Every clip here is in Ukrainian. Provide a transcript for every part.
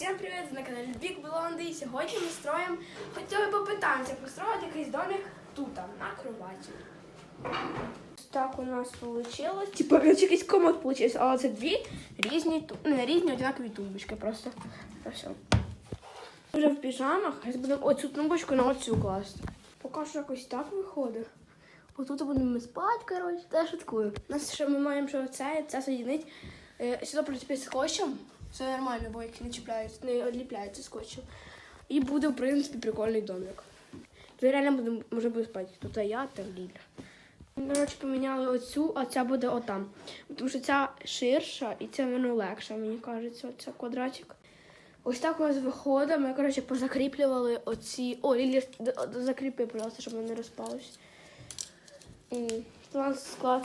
Всем привет! На каналі Бік Блонди. І сьогодні ми строїмо, хотіли попитаємося построїти якийсь домик тут, на кроваті. Так у нас вийшло. Типа якийсь комод вийшов, але це дві різні, не різні однакові тумбочки просто. Це все. Вже в піжамах, будемо оцю тумбочку на оцю класти. Поки що якось так виходить. Отут будемо спати, коротше, та шуткую. У нас ще ми маємо що це, це соєдинити. Е, Сюди прицепити скотчем. Все нормально, бо як не чіпляються, не відліпляються скотчем. І буде, в принципі, прикольний домик. Тут реально будемо, може буде спати. Тут я, там Ліля. Коротше, поміняли оцю, а ця буде отам. Тому що ця ширша і ця воно легша, мені кажеться, оця квадратик. Ось так у нас виходить. Ми, коротше, позакріплювали оці. О, Лілі, закріплюй, просто, щоб воно не розпалося. М, У нас склад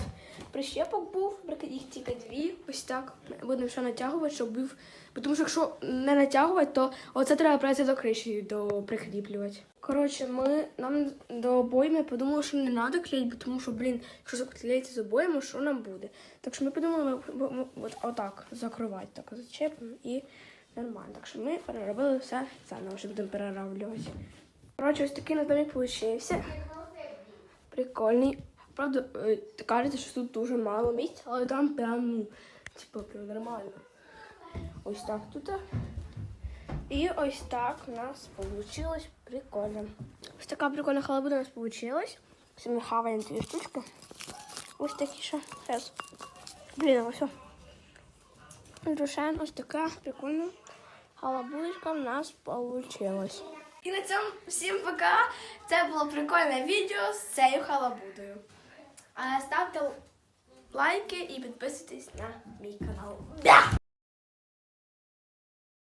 прищепок був, їх тільки дві. Ось так. Будемо ще натягувати, щоб був. Тому що якщо не натягувати, то оце треба прийти до криші до прикріплювати. Коротше, ми нам до обойми подумали, що не треба клеїти, тому що, блін, якщо заклеїти з обоями, що нам буде? Так що ми подумали, ми, от, отак закривати, так зачепимо і нормально. Так що ми переробили все заново, що будемо перероблювати. Коротше, ось такий на домик вийшов. Прикольний. Правда, е, кажеться, що тут дуже мало місця, але там прям, ну, типу, прям нормально. Ось так тут. І ось так у нас вийшло прикольно. Ось така прикольна халабуда у нас вийшла. Все, ми хаваємо дві штучки. Ось такі ще. Зараз. Блін, ось. все. Рушаємо ось така прикольна халабудочка в нас вийшла. І на цьому всім пока. Це було прикольне відео з цією халабудою. Ставте лайки і підписуйтесь на мій канал.